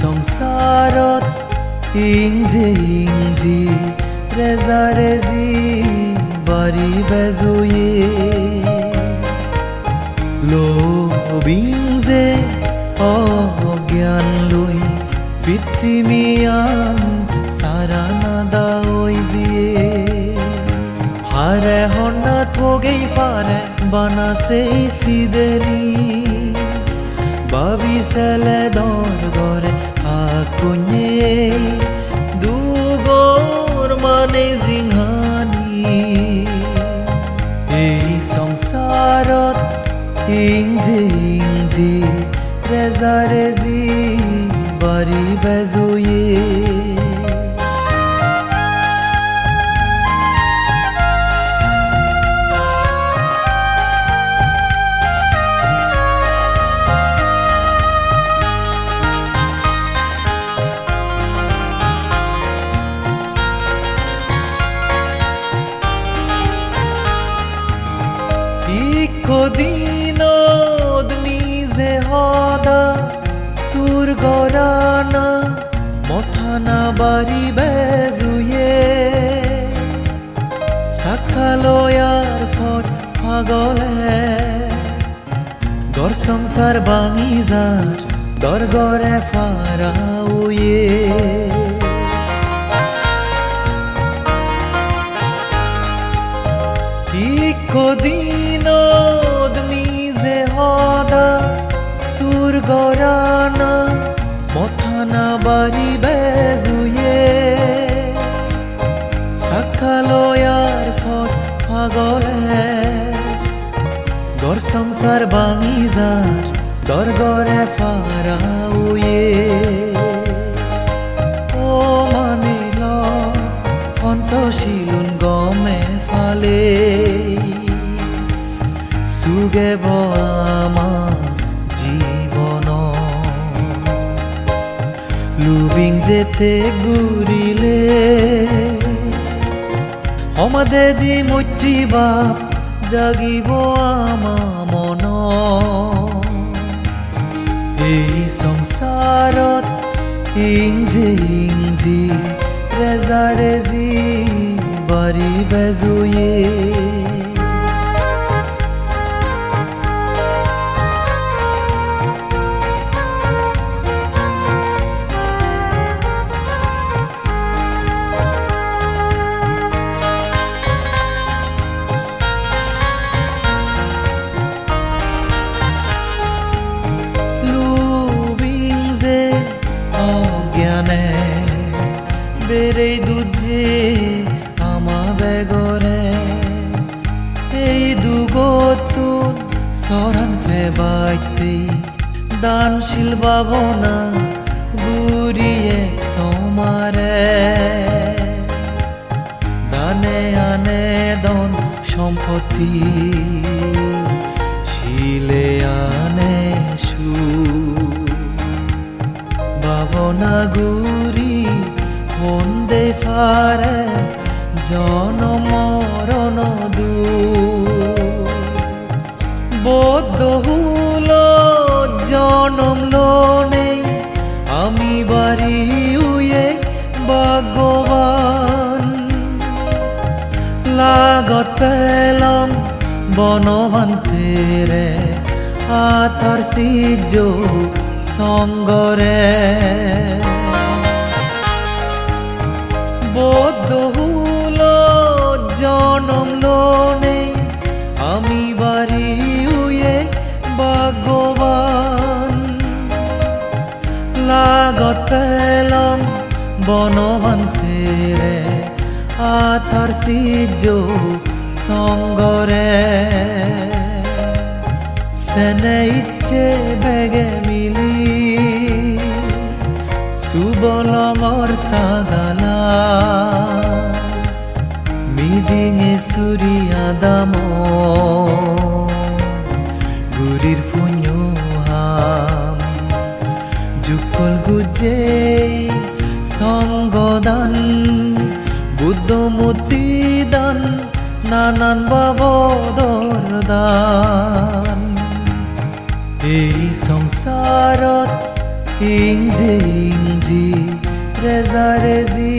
সংসাৰত ইংজি ইংজি ৰেজা ৰেজি বাৰী বেজুয়ে। লবিংজে অজ্ঞান লৈ পিতৃমিয়ান সারানাদা ওই জিয়ে। হারে হন্না ঠোগেই পারে বানাসেই সিদেনি। বাবি সেলে দর গরে আকুnye দুগর মানে জিংহানি। এই সংসাৰত ইংজি ইংজি রেজারেজি বাড়ি বেজুয়ে মথানা বাড়ি বেজুয়ে। সাকালয়ার ফট ফাগলে গর সংসার বাঙি যার দর গরে ফারাউয়ে। ইকদিনত বাড়ি বেজুয়ে সাকালয়ার ফট ফাগলে গর সংসার বাঙি যার, দর গরে ফারাউয়ে ও মানিল, পঞ্চশীলুন গমে ফালে। সুগেব আমা জীবন যেতে ঘুরিলে সমাদে দি মৈত্ৰী বাপ জাগিব আমা মন। এই সংসাৰত ইংজি ইংজি ৰেজা ৰেজি বাৰী বেজুয়ে। বেড়েই দুজে আমা বেগরে। এই দুগতুন সরান ফেবাইতে, দানশীল ভাবনা গুরিয়ে সমারে। দানে আনে দন সম্পত্তি, শিলে আনে সু ভাবনা গুরি বন্দে ফারে জনমরণ দু বদ্ধ হুল জনম লোনে, আমি বাড়ি উয়ে ভাগ্যবান লাগত পেলাম বনবান্তেরে আতার সিজ সঙ্গরে। বদ্ধ হুল, জনম লোনে আমি বাড়ি উয়ে ভাগ্যবান লাগত পেলাম বনবান্তেরে আতার সিজ সঙ্গরে। সেনে ইচ্ছে বেগে মিলি সুবলঙর সাগালা মিদিঙে সুরিয়া দাম। গুরির পুণ্য হাম যুকল গুজে সঙ্গদান। বুদ্ধমূর্তি দান, নানান বাবদর দান এই সংসাৰত ইংজি ইংজি ৰেজাৰেজি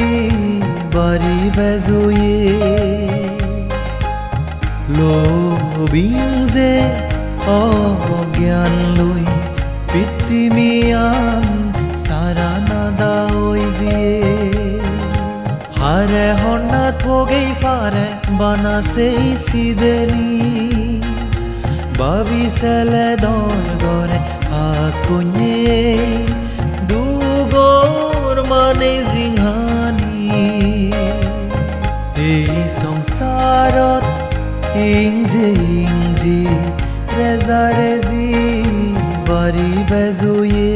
বাৰী বেজুয়ে। লবিং যে অজ্ঞান লৈ পৃথিৱীয়ান সারা নাদা ওই জিয়ে। হারে হন্না থোগেই ফারে বানা সেই সিদেনি। বাবি সেলে দর আকুnye দুগর মানে জিংহানি। এই সংসাৰত ইংজি ইংজি ৰেজা ৰেজি বাৰী বেজুয়ে